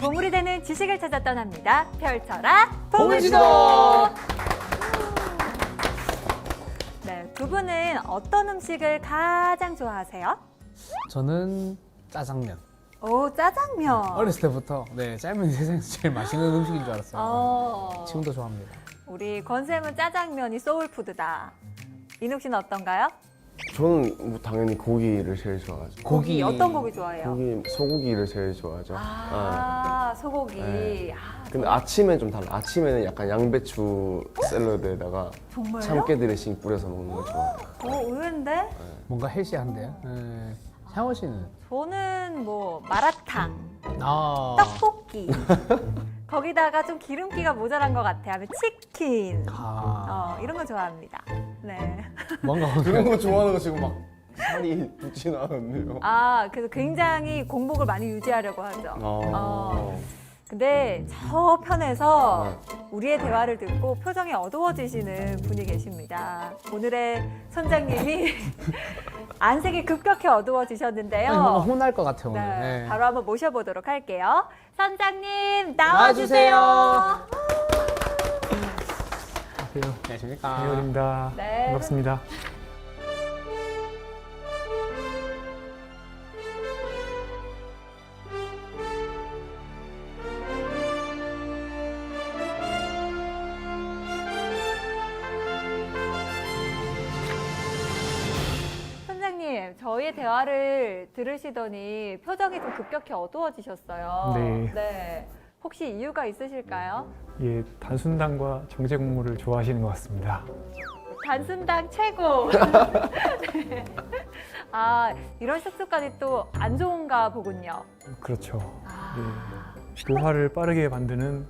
보물이 되는 지식을 찾아 떠납니다. 펼쳐라 보물지도! 네, 두 분은 어떤 음식을 가장 좋아하세요? 저는 짜장면. 오, 짜장면. 어렸을 때부터 네 짜장면이 세상에서 제일 맛있는 음식인 줄 알았어요. 어, 지금도 좋아합니다. 우리 권 쌤은 짜장면이 소울푸드다. 인욱 씨는 어떤가요? 저는 뭐 당연히 고기를 제일 좋아하죠. 고기, 고기. 어떤 고기 좋아해요? 고기 소고기를 제일 좋아하죠. 아, 소고기. 네. 아, 근데 아침엔 좀 달라. 아침에는 약간 양배추 샐러드에다가 정말요? 참깨 드레싱 뿌려서 먹는 걸 좋아해요. 어, 의외인데? 뭔가 헬시한데요. 네. 샤워 씨는 저는 뭐 마라탕, 아 떡볶이. 거기다가 좀 기름기가 모자란 것 같아요. 하면 치킨. 아 어, 이런 거 좋아합니다. 네. 뭔가 그런 거 좋아하는 거 지금 막 살이 붙진 않았네요. 아, 그래서 굉장히 공복을 많이 유지하려고 하죠. 어. 어. 근데 저 편에서 아. 우리의 대화를 듣고 표정이 어두워지시는 분이 계십니다. 오늘의 선장님이 안색이 급격히 어두워지셨는데요. 뭔가 혼날 것 같아요 오늘. 네, 네. 바로 한번 모셔보도록 할게요. 선장님 나와주세요. 나와주세요. 안녕하십니까. 배우입니다. 네. 반갑습니다. 선장님, 저희의 대화를 들으시더니 표정이 좀 급격히 어두워지셨어요. 네. 혹시 이유가 있으실까요? 예, 단순당과 정제 국물을 좋아하시는 것 같습니다. 단순당 최고. 네. 아, 이런 습관이 또 안 좋은가 보군요. 그렇죠. 아, 예, 노화를 빠르게 만드는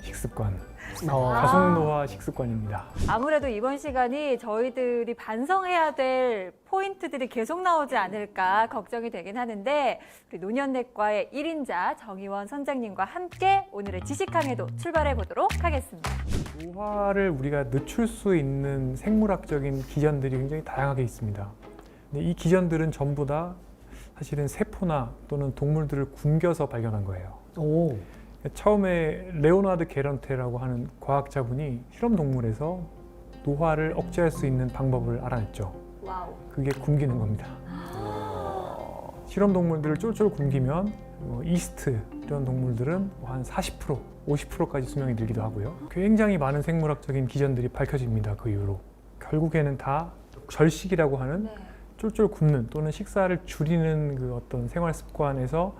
식습관, 어, 가속 노화 식습관입니다. 아무래도 이번 시간이 저희들이 반성해야 될 포인트들이 계속 나오지 않을까 걱정이 되긴 하는데 우리 노년내과의 1인자 정의원 선장님과 함께 오늘의 지식항해도 출발해 보도록 하겠습니다. 노화를 우리가 늦출 수 있는 생물학적인 기전들이 굉장히 다양하게 있습니다. 근데 이 기전들은 전부 다 사실은 세포나 또는 동물들을 굶겨서 발견한 거예요. 오. 처음에 레오나드 게런테라고 하는 과학자분이 실험 동물에서 노화를 억제할 수 있는 방법을 알아냈죠. 와우. 그게 굶기는 겁니다. 실험 동물들을 쫄쫄 굶기면 어, 이스트 이런 동물들은 뭐한 40%, 50%까지 수명이 늘기도 하고요. 굉장히 많은 생물학적인 기전들이 밝혀집니다. 그 이후로 결국에는 다 절식이라고 하는 네. 쫄쫄 굶는 또는 식사를 줄이는 그 어떤 생활 습관에서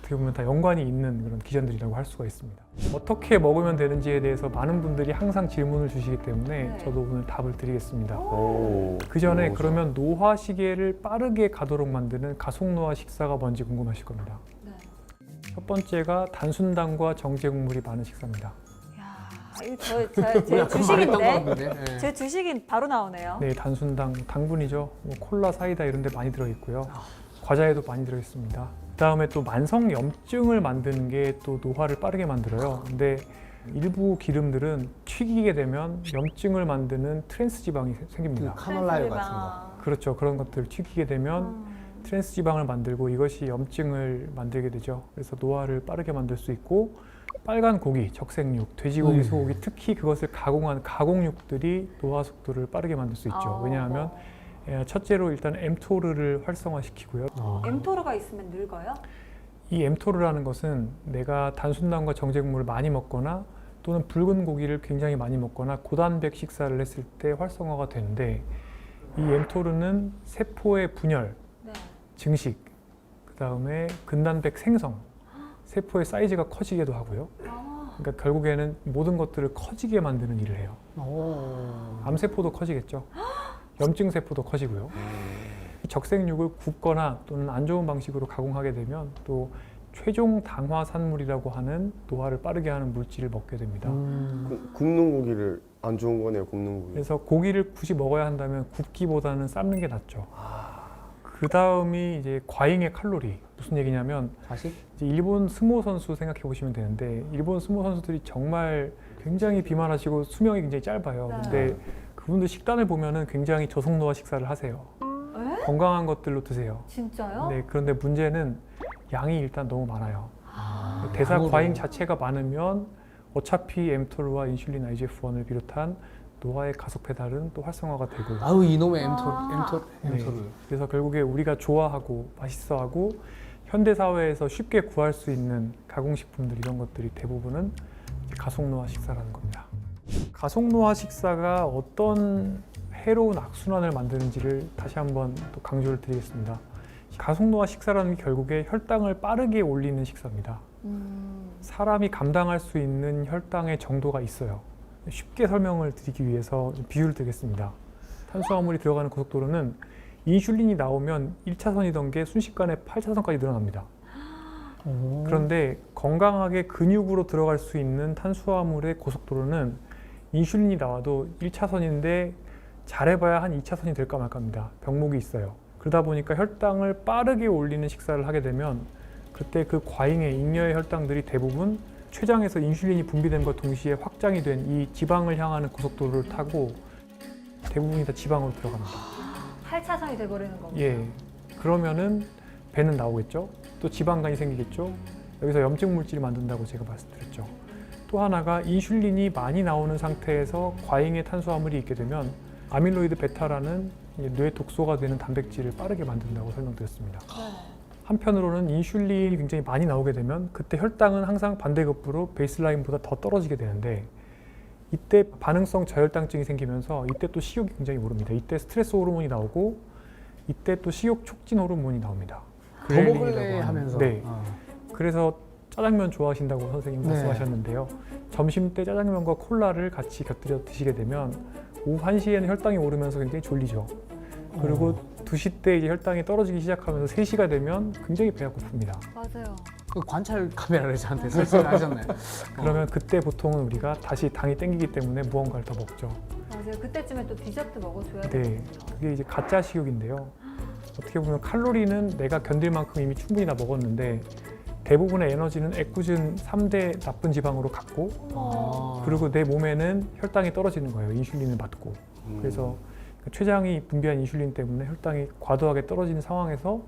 어떻게 보면 다 연관이 있는 그런 기전들이라고 할 수가 있습니다. 어떻게 먹으면 되는지에 대해서 많은 분들이 항상 질문을 주시기 때문에 네. 저도 오늘 답을 드리겠습니다. 오. 그 전에 그러면 노화 시계를 빠르게 가도록 만드는 가속 노화 식사가 뭔지 궁금하실 겁니다. 네. 첫 번째가 단순당과 정제 국물이 많은 식사입니다. 야, 이거 저, 저, 제 주식인데. 네. 제 주식이 바로 나오네요. 네, 단순당 당분이죠. 뭐 콜라, 사이다 이런 데 많이 들어 있고요. 과자에도 많이 들어 있습니다. 그다음에 또 만성 염증을 만드는 게 또 노화를 빠르게 만들어요. 근데 일부 기름들은 튀기게 되면 염증을 만드는 트랜스 지방이 세- 생깁니다. 그 카놀라유 같은 거. 그렇죠. 그런 것들 튀기게 되면 음. 트랜스 지방을 만들고 이것이 염증을 만들게 되죠. 그래서 노화를 빠르게 만들 수 있고 빨간 고기, 적색육, 돼지고기, 음. 소고기 특히 그것을 가공한 가공육들이 노화 속도를 빠르게 만들 수 있죠. 아, 왜냐하면 예, 첫째로 일단 엠토르를 활성화시키고요. 어. 엠토르가 있으면 늙어요? 이 엠토르라는 것은 내가 단순당과 정제국물을 많이 먹거나 또는 붉은 고기를 굉장히 많이 먹거나 고단백 식사를 했을 때 활성화가 되는데 이 엠토르는 세포의 분열, 네. 증식, 그 다음에 근단백 생성, 세포의 사이즈가 커지기도 하고요. 아, 그러니까 결국에는 모든 것들을 커지게 만드는 일을 해요. 오. 암세포도 커지겠죠. 염증 세포도 커지고요. 적색육을 굽거나 또는 안 좋은 방식으로 가공하게 되면 또 최종 당화 산물이라고 하는 노화를 빠르게 하는 물질을 먹게 됩니다. 음. 구- 굽는 고기를 안 좋은 거네요. 굽는 고기. 그래서 고기를 굳이 먹어야 한다면 굽기보다는 삶는 게 낫죠. 그 다음이 이제 과잉의 칼로리. 무슨 얘기냐면 다시? 이제 일본 스모 선수 생각해 보시면 되는데 일본 스모 선수들이 정말 굉장히 비만하시고 수명이 굉장히 짧아요. 네. 근데 그분들 식단을 보면은 굉장히 저속노화 식사를 하세요. 에? 건강한 것들로 드세요. 진짜요? 네, 그런데 문제는 양이 일단 너무 많아요. 아, 대사 양으로. 과잉 자체가 많으면 어차피 mTOR와 인슐린 IGF-1을 비롯한 노화의 가속 페달은 또 활성화가 되고 아우 이놈의 엠토 아. 엠토 네. 그래서 결국에 우리가 좋아하고 맛있어하고 현대 사회에서 쉽게 구할 수 있는 가공식품들 이런 것들이 대부분은 이제 가속 노화 식사라는 겁니다. 가속노화 식사가 어떤 해로운 악순환을 만드는지를 다시 한번 또 강조를 드리겠습니다. 가속노화 식사라는 게 결국에 혈당을 빠르게 올리는 식사입니다. 음. 사람이 감당할 수 있는 혈당의 정도가 있어요. 쉽게 설명을 드리기 위해서 좀 비유를 드리겠습니다. 탄수화물이 들어가는 고속도로는 인슐린이 나오면 1차선이던 게 순식간에 8차선까지 늘어납니다. 오. 그런데 건강하게 근육으로 들어갈 수 있는 탄수화물의 고속도로는 인슐린이 나와도 1차선인데 잘해봐야 한 2차선이 될까 말까입니다. 병목이 있어요. 그러다 보니까 혈당을 빠르게 올리는 식사를 하게 되면 그때 그 과잉의 잉여의 혈당들이 대부분 췌장에서 인슐린이 분비됨과 동시에 확장이 된 이 지방을 향하는 고속도로를 타고 대부분이 다 지방으로 들어갑니다. 8차선이 돼버리는 겁니다. 예. 그러면은 배는 나오겠죠. 또 지방간이 생기겠죠. 여기서 염증 물질이 만든다고 제가 말씀드렸죠. 또 하나가 인슐린이 많이 나오는 상태에서 과잉의 탄수화물이 있게 되면 아밀로이드 베타라는 뇌 독소가 되는 단백질을 빠르게 만든다고 설명드렸습니다. 네. 한편으로는 인슐린이 굉장히 많이 나오게 되면 그때 혈당은 항상 반대급부로 베이스라인보다 더 떨어지게 되는데 이때 반응성 저혈당증이 생기면서 이때 또 식욕이 굉장히 오릅니다. 이때 스트레스 호르몬이 나오고 이때 또 식욕 촉진 호르몬이 나옵니다. 더 먹을래. 하면서. 네. 어. 그래서 짜장면 좋아하신다고 선생님 네. 말씀하셨는데요. 점심 때 짜장면과 콜라를 같이 곁들여 드시게 되면 오후 1시에는 혈당이 오르면서 굉장히 졸리죠. 그리고 어. 2시 때 이제 혈당이 떨어지기 시작하면서 3시가 되면 굉장히 배가 고픕니다. 맞아요. 그 관찰 카메라를 저한테 설치를 하셨네. 그러면 그때 보통은 우리가 다시 당이 땡기기 때문에 무언가를 더 먹죠. 맞아요. 그때쯤에 또 디저트 먹어줘야 네, 되거든요. 그게 이제 가짜 식욕인데요. 어떻게 보면 칼로리는 내가 견딜 만큼 이미 충분히 다 먹었는데 대부분의 에너지는 애꿎은 3대 나쁜 지방으로 갔고 아. 그리고 내 몸에는 혈당이 떨어지는 거예요. 인슐린을 맞고. 그래서 그 췌장이 분비한 인슐린 때문에 혈당이 과도하게 떨어지는 상황에서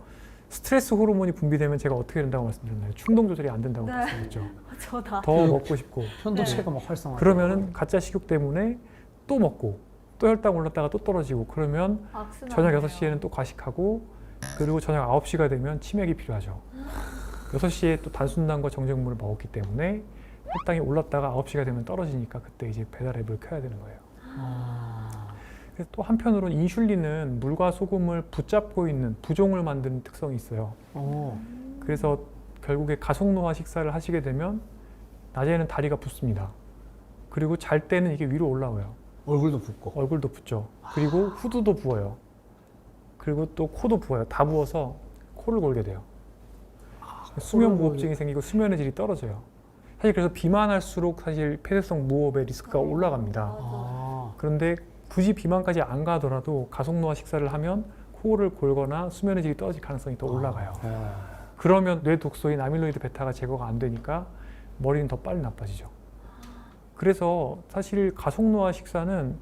스트레스 호르몬이 분비되면 제가 어떻게 된다고 말씀드렸나요? 충동 조절이 안 된다고 네. 말씀드렸죠. 저다. 더 그- 먹고 싶고 편도체가 막 활성화. 그러면은 가짜 식욕 때문에 또 먹고 또 혈당 올랐다가 또 떨어지고 그러면 악순환. 저녁 6시에는 또 과식하고 그리고 저녁 9시가 되면 치맥이 필요하죠. 6시에 또 단순당과 정제물을 먹었기 때문에 혈당이 올랐다가 9시가 되면 떨어지니까 그때 이제 배달 앱을 켜야 되는 거예요. 아. 그래서 또 한편으로는 인슐린은 물과 소금을 붙잡고 있는 부종을 만드는 특성이 있어요. 어. 그래서 결국에 가속노화 식사를 하시게 되면 낮에는 다리가 붓습니다. 그리고 잘 때는 이게 위로 올라와요. 얼굴도 붓고. 얼굴도 붓죠. 그리고 후두도 부어요. 그리고 또 코도 부어요. 다 부어서 코를 골게 돼요. 수면 무호흡증이 생기고 수면의 질이 떨어져요. 사실 그래서 비만할수록 사실 폐쇄성 무호흡의 리스크가 올라갑니다. 아. 그런데 굳이 비만까지 안 가더라도 가속노화 식사를 하면 코를 골거나 수면의 질이 떨어질 가능성이 더 올라가요. 아. 그러면 뇌 독소인 아밀로이드 베타가 제거가 안 되니까 머리는 더 빨리 나빠지죠. 그래서 사실 가속노화 식사는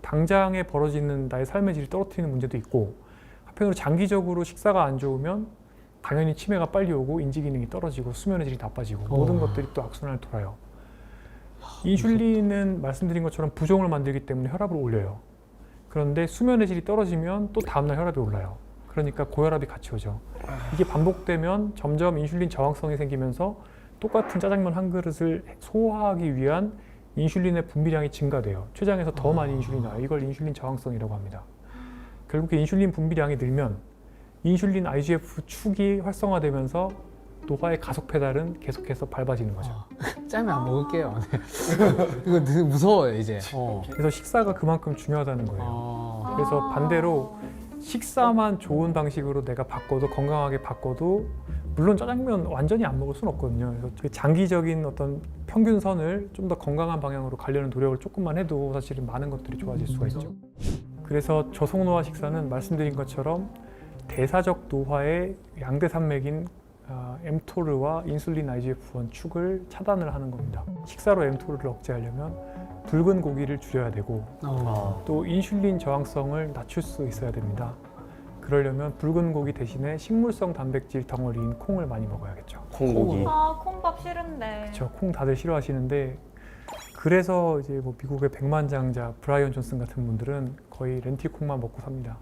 당장에 벌어지는 나의 삶의 질을 떨어뜨리는 문제도 있고 한편으로 장기적으로 식사가 안 좋으면 당연히 치매가 빨리 오고 인지 기능이 떨어지고 수면의 질이 나빠지고 모든 어. 것들이 또 악순환을 돌아요. 인슐린은 말씀드린 것처럼 부종을 만들기 때문에 혈압을 올려요. 그런데 수면의 질이 떨어지면 또 다음날 혈압이 올라요. 그러니까 고혈압이 같이 오죠. 이게 반복되면 점점 인슐린 저항성이 생기면서 똑같은 짜장면 한 그릇을 소화하기 위한 인슐린의 분비량이 증가돼요. 췌장에서 더 많이 인슐린이 나와요. 이걸 인슐린 저항성이라고 합니다. 결국에 인슐린 분비량이 늘면 인슐린 IGF 축이 활성화되면서 노화의 가속 페달은 계속해서 밟아지는 거죠. 아. 짜면 안 먹을게요. 네. 이거 되게 무서워요 이제. 어. 그래서 식사가 그만큼 중요하다는 거예요. 아. 그래서 반대로 식사만 좋은 방식으로 내가 바꿔도 건강하게 바꿔도 물론 짜장면 완전히 안 먹을 수는 없거든요. 그래서 그 장기적인 어떤 평균선을 좀 더 건강한 방향으로 가려는 노력을 조금만 해도 사실은 많은 것들이 좋아질 수가 있죠. 그래서 저속노화 식사는 말씀드린 것처럼 대사적 노화의 양대 산맥인 아, 엠토르와 인슐린 IGF-1 축을 차단을 하는 겁니다. 식사로 엠토르를 억제하려면 붉은 고기를 줄여야 되고 어. 또 인슐린 저항성을 낮출 수 있어야 됩니다. 그러려면 붉은 고기 대신에 식물성 단백질 덩어리인 콩을 많이 먹어야겠죠. 콩고기. 아 콩밥 콩밥 싫은데. 그렇죠. 콩 다들 싫어하시는데 그래서 이제 뭐 미국의 백만장자 브라이언 존슨 같은 분들은 거의 렌틸 콩만 먹고 삽니다.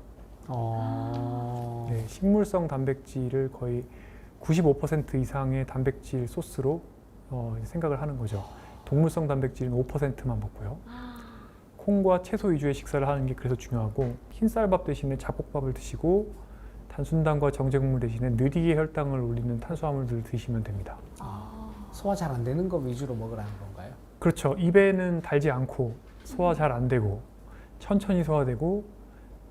어. 네, 식물성 단백질을 거의 95% 이상의 단백질 소스로 어, 생각을 하는 거죠. 동물성 단백질은 5%만 먹고요. 콩과 채소 위주의 식사를 하는 게 그래서 중요하고 흰쌀밥 대신에 잡곡밥을 드시고 단순당과 정제국물 대신에 느리게 혈당을 올리는 탄수화물들을 드시면 됩니다. 아, 소화 잘 안 되는 거 위주로 먹으라는 건가요? 그렇죠. 입에는 달지 않고 소화 잘 안 되고 천천히 소화되고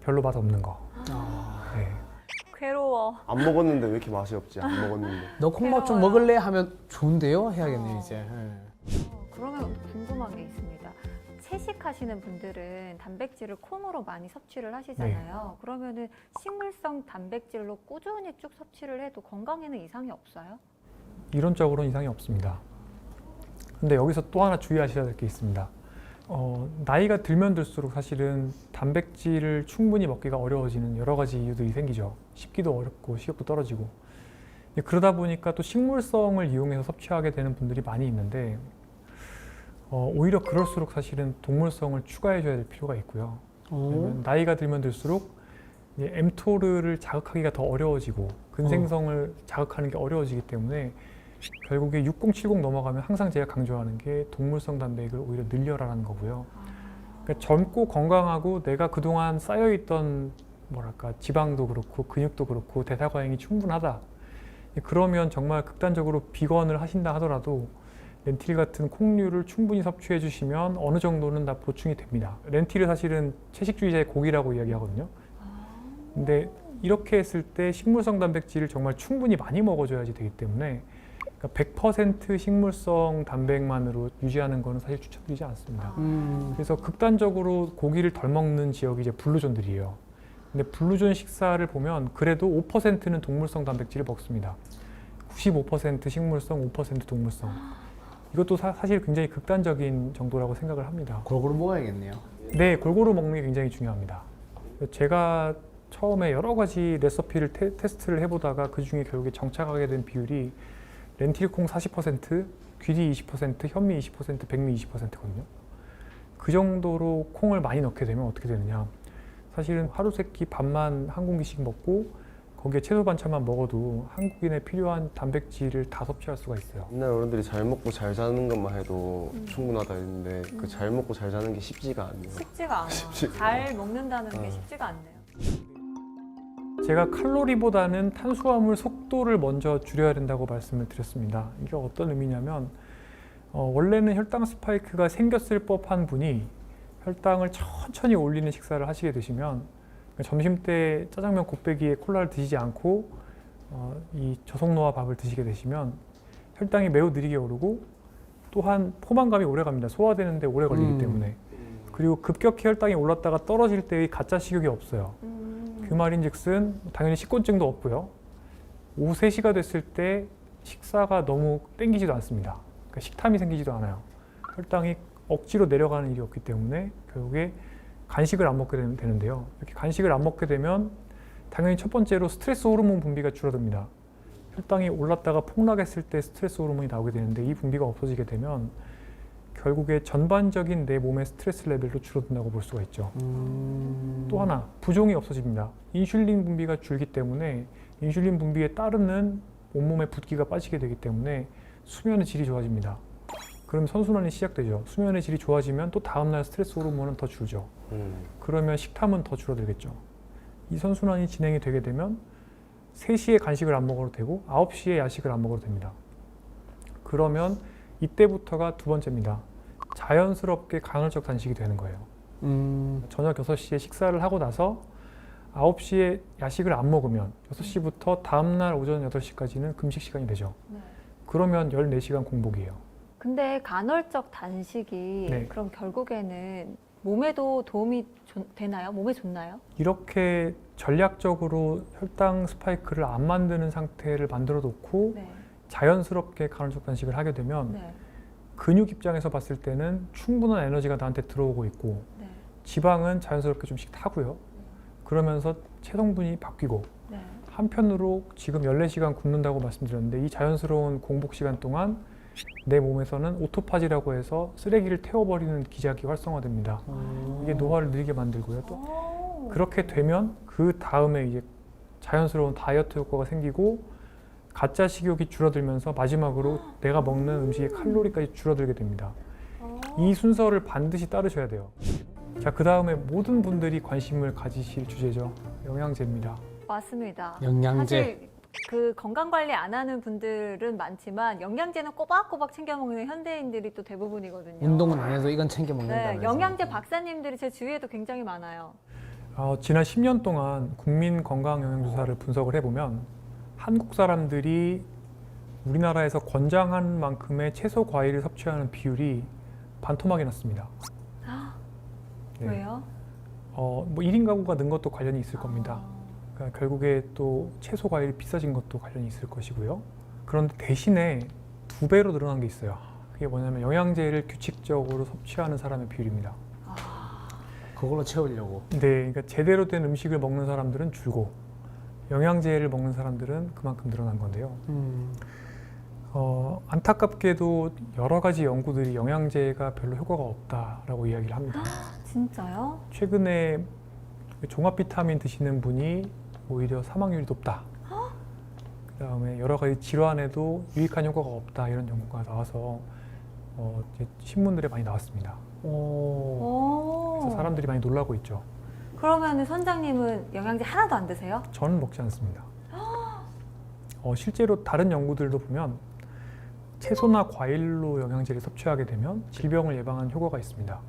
별로 맛 없는 거. 아. 네. 괴로워. 안 먹었는데 왜 이렇게 맛이 없지? 안 먹었는데. 너 콩밥 좀 괴로워요. 먹을래 하면 좋은데요? 해야겠네 어. 이제. 예. 어, 그러면 궁금한 게 있습니다. 채식하시는 분들은 단백질을 콩으로 많이 섭취를 하시잖아요. 그러면은 식물성 단백질로 꾸준히 쭉 섭취를 해도 건강에는 이상이 없어요? 이론적으로는 이상이 없습니다. 근데 여기서 또 하나 주의하셔야 될 게 있습니다. 어, 나이가 들면 들수록 사실은 단백질을 충분히 먹기가 어려워지는 여러 가지 이유들이 생기죠. 식기도 어렵고 식욕도 떨어지고. 근데 그러다 보니까 또 식물성을 이용해서 섭취하게 되는 분들이 많이 있는데 어, 오히려 그럴수록 사실은 동물성을 추가해 줘야 될 필요가 있고요. 오. 왜냐면 나이가 들면 들수록 mTOR를 자극하기가 더 어려워지고 근생성을 자극하는 게 어려워지기 때문에 결국에 6070 넘어가면 항상 제가 강조하는 게 동물성 단백을 오히려 늘려라라는 거고요. 그러니까 젊고 건강하고 내가 그동안 쌓여있던 뭐랄까 지방도 그렇고 근육도 그렇고 대사과잉이 충분하다. 그러면 정말 극단적으로 비건을 하신다 하더라도 렌틸 같은 콩류를 충분히 섭취해 주시면 어느 정도는 다 보충이 됩니다. 렌틸은 사실은 채식주의자의 고기라고 이야기하거든요. 근데 이렇게 했을 때 식물성 단백질을 정말 충분히 많이 먹어줘야지 되기 때문에 그러니까 100% 식물성 단백만으로 유지하는 거는 사실 추천드리지 않습니다. 음. 그래서 극단적으로 고기를 덜 먹는 지역이 이제 블루존들이에요. 근데 블루존 식사를 보면 그래도 5%는 동물성 단백질을 먹습니다. 95% 식물성, 5% 동물성. 이것도 사, 실 굉장히 극단적인 정도라고 생각을 합니다. 골고루 먹어야겠네요. 네, 골고루 먹는 게 굉장히 중요합니다. 제가 처음에 여러 가지 레시피를 테, 스트를 해보다가 그 중에 결국에 정착하게 된 비율이 렌틸콩 40%, 귀리 20%, 현미 20%, 백미 20%거든요. 그 정도로 콩을 많이 넣게 되면 어떻게 되느냐? 사실은 하루 세끼 밥만 한 공기씩 먹고 거기에 채소 반찬만 먹어도 한국인의 필요한 단백질을 다 섭취할 수가 있어요. 옛날 어른들이 잘 먹고 잘 자는 것만 해도 음. 충분하다 했는데 그 잘 먹고 잘 자는 게 쉽지가 않네요. 쉽지가 않아. 쉽지가 잘 먹는다는 게 어. 쉽지가 않네요. 제가 칼로리보다는 탄수화물 속도를 먼저 줄여야 된다고 말씀을 드렸습니다. 이게 어떤 의미냐면 어, 원래는 혈당 스파이크가 생겼을 법한 분이 혈당을 천천히 올리는 식사를 하시게 되시면 그러니까 점심 때 짜장면 곱빼기에 콜라를 드시지 않고 어, 이 저속노화 밥을 드시게 되시면 혈당이 매우 느리게 오르고 또한 포만감이 오래 갑니다. 소화되는데 오래 걸리기 음. 때문에 그리고 급격히 혈당이 올랐다가 떨어질 때의 가짜 식욕이 없어요. 음. 그 말인즉슨 당연히 식곤증도 없고요. 오후 3시가 됐을 때 식사가 너무 땡기지도 않습니다. 그러니까 식탐이 생기지도 않아요. 혈당이 억지로 내려가는 일이 없기 때문에 결국에 간식을 안 먹게 되는- 되는데요. 이렇게 간식을 안 먹게 되면 당연히 첫 번째로 스트레스 호르몬 분비가 줄어듭니다. 혈당이 올랐다가 폭락했을 때 스트레스 호르몬이 나오게 되는데 이 분비가 없어지게 되면 결국에 전반적인 내 몸의 스트레스 레벨도 줄어든다고 볼 수가 있죠. 음. 또 하나 부종이 없어집니다. 인슐린 분비가 줄기 때문에 인슐린 분비에 따르는 온몸의 붓기가 빠지게 되기 때문에 수면의 질이 좋아집니다. 그럼 선순환이 시작되죠. 수면의 질이 좋아지면 또 다음날 스트레스 호르몬은 더 줄죠. 음. 그러면 식탐은 더 줄어들겠죠. 이 선순환이 진행이 되게 되면 3시에 간식을 안 먹어도 되고 9시에 야식을 안 먹어도 됩니다. 그러면 이때부터가 두 번째입니다. 자연스럽게 간헐적 단식이 되는 거예요. 음. 저녁 6시에 식사를 하고 나서 9시에 야식을 안 먹으면 6시부터 다음날 오전 8시까지는 금식 시간이 되죠. 네. 그러면 14시간 공복이에요. 근데 간헐적 단식이 네. 그럼 결국에는 몸에도 도움이 조- 되나요? 몸에 좋나요? 이렇게 전략적으로 혈당 스파이크를 안 만드는 상태를 만들어 놓고 네. 자연스럽게 간헐적 단식을 하게 되면 네. 근육 입장에서 봤을 때는 충분한 에너지가 나한테 들어오고 있고 네. 지방은 자연스럽게 좀씩 타고요. 그러면서 체성분이 바뀌고 네. 한편으로 지금 14시간 굶는다고 말씀드렸는데 이 자연스러운 공복 시간 동안 내 몸에서는 오토파지라고 해서 쓰레기를 태워버리는 기작이 활성화됩니다. 이게 노화를 느리게 만들고요. 또 오. 그렇게 되면 그 다음에 이제 자연스러운 다이어트 효과가 생기고 가짜 식욕이 줄어들면서 마지막으로 내가 먹는 음식의 칼로리까지 줄어들게 됩니다. 이 순서를 반드시 따르셔야 돼요. 자, 그 다음에 모든 분들이 관심을 가지실 주제죠. 영양제입니다. 맞습니다. 영양제. 사실 그 건강 관리 안 하는 분들은 많지만 영양제는 꼬박꼬박 챙겨 먹는 현대인들이 또 대부분이거든요. 운동은 안 해도 이건 챙겨 네, 먹는다면서. 영양제 박사님들이 제 주위에도 굉장히 많아요. 어, 지난 10년 동안 국민 건강 영양 조사를 분석을 해보면 한국 사람들이 우리나라에서 권장한 만큼의 채소 과일을 섭취하는 비율이 반토막이 났습니다. 네. 왜요? 어, 뭐 1인 가구가 는 것도 관련이 있을 겁니다. 그러니까 결국에 또 채소 과일이 비싸진 것도 관련이 있을 것이고요. 그런데 대신에 두 배로 늘어난 게 있어요. 그게 뭐냐면 영양제를 규칙적으로 섭취하는 사람의 비율입니다. 그걸로 채우려고. 네, 그러니까 제대로 된 음식을 먹는 사람들은 줄고 영양제를 먹는 사람들은 그만큼 늘어난 건데요. 음. 어, 안타깝게도 여러 가지 연구들이 영양제가 별로 효과가 없다라고 이야기를 합니다. 진짜요? 최근에 종합 비타민 드시는 분이 오히려 사망률이 높다. 그 다음에 여러 가지 질환에도 유익한 효과가 없다 이런 연구가 나와서 어, 이제 신문들에 많이 나왔습니다. 오. 오. 그래서 사람들이 많이 놀라고 있죠. 그러면 선장님은 영양제 하나도 안 드세요? 저는 먹지 않습니다. 어, 실제로 다른 연구들도 보면 채소나 과일로 영양제를 섭취하게 되면 질병을 예방하는 효과가 있습니다.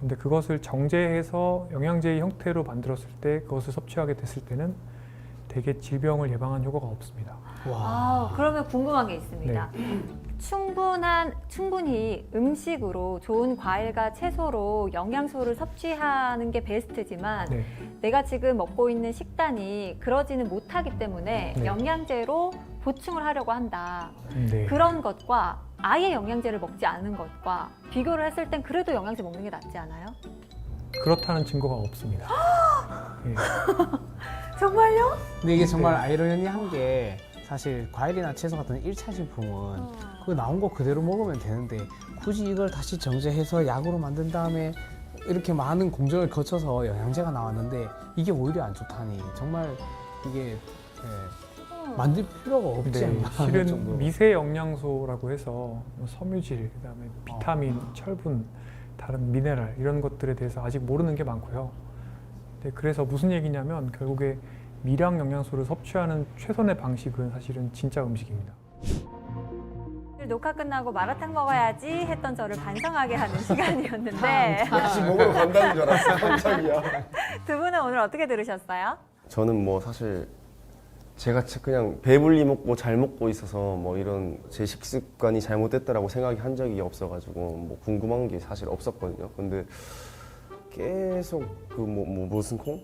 근데 그것을 정제해서 영양제의 형태로 만들었을 때 그것을 섭취하게 됐을 때는 대개 질병을 예방하는 효과가 없습니다. 와. 아, 그러면 궁금한 게 있습니다. 네. 충분한 충분히 음식으로 좋은 과일과 채소로 영양소를 섭취하는 게 베스트지만 네. 내가 지금 먹고 있는 식단이 그러지는 못하기 때문에 네. 영양제로 보충을 하려고 한다. 네. 그런 것과 아예 영양제를 먹지 않은 것과 비교를 했을 땐 그래도 영양제 먹는 게 낫지 않아요? 그렇다는 증거가 없습니다. 예. 정말요? 근데 이게 정말 네. 아이러니한 게 사실 과일이나 채소 같은 1차 식품은 그 나온 거 그대로 먹으면 되는데 굳이 이걸 다시 정제해서 약으로 만든 다음에 이렇게 많은 공정을 거쳐서 영양제가 나왔는데 이게 오히려 안 좋다니 정말 이게 예, 만들 필요가 없지 네, 않나 하는 실은 정도로. 미세 영양소라고 해서 뭐 섬유질, 그다음에 비타민, 철분, 다른 미네랄 이런 것들에 대해서 아직 모르는 게 많고요. 네, 그래서 무슨 얘기냐면 결국에 미량 영양소를 섭취하는 최선의 방식은 사실은 진짜 음식입니다. 녹화 끝나고 마라탕 먹어야지 했던 저를 반성하게 하는 시간이었는데 역시 먹으러 간다는 줄 알았어 깜짝이야 두 분은 오늘 어떻게 들으셨어요? 저는 뭐 사실 제가 그냥 배불리 먹고 잘 먹고 있어서 뭐 이런 제 식습관이 잘못됐다라고 생각이 한 적이 없어가지고 뭐 궁금한 게 사실 없었거든요. 근데 계속 그 뭐 뭐 무슨 콩?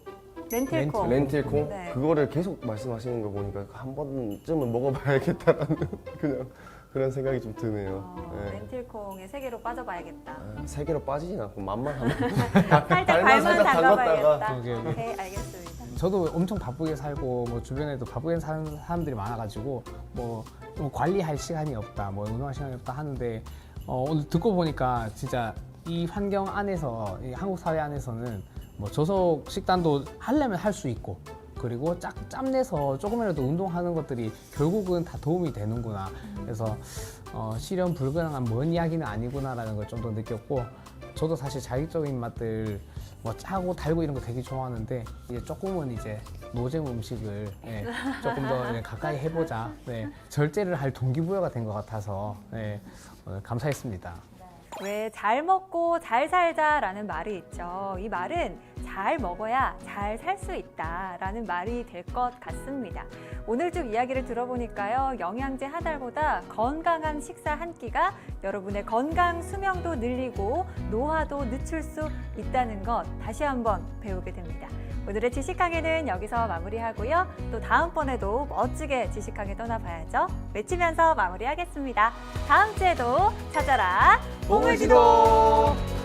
렌틸콩. 렌틸 콩? 네. 그거를 계속 말씀하시는 거 보니까 한 번쯤은 먹어봐야겠다라는 그냥 그런 생각이 좀 드네요. 어, 네. 렌틸콩의 세계로 빠져봐야겠다. 아, 세 개로 빠지진 않고 맛만 하면 살짝 발만 발만 살짝 담가봐야겠다. 담갔다가. 오케이, 오케이. 오케이, 알겠습니다. 저도 엄청 바쁘게 살고 뭐 주변에도 바쁘게 사는 사람들이 많아가지고 뭐, 뭐 관리할 시간이 없다, 뭐 운동할 시간이 없다 하는데 어, 오늘 듣고 보니까 진짜 이 환경 안에서 이 한국 사회 안에서는 뭐 저속 식단도 하려면 할 수 있고 그리고 짝 짬내서 조금이라도 운동하는 것들이 결국은 다 도움이 되는구나. 그래서 어, 실현 불가능한 먼 이야기는 아니구나라는 걸 좀 더 느꼈고 저도 사실 자극적인 맛들 뭐 짜고 달고 이런 거 되게 좋아하는데 이제 조금은 이제 노잼 음식을 예, 조금 더 가까이 해보자. 네, 절제를 할 동기부여가 된 것 같아서 네, 오늘 감사했습니다. 왜 잘 먹고 잘 살자라는 말이 있죠. 이 말은 잘 먹어야 잘 살 수 있다라는 말이 될 것 같습니다. 오늘 쭉 이야기를 들어보니까요. 영양제 한 알보다 건강한 식사 한 끼가 여러분의 건강 수명도 늘리고 노화도 늦출 수 있다는 것 다시 한번 배우게 됩니다. 오늘의 지식강의는 여기서 마무리하고요. 또 다음번에도 멋지게 지식강의 떠나봐야죠. 외치면서 마무리하겠습니다. 다음 주에도 찾아라. 보물지도!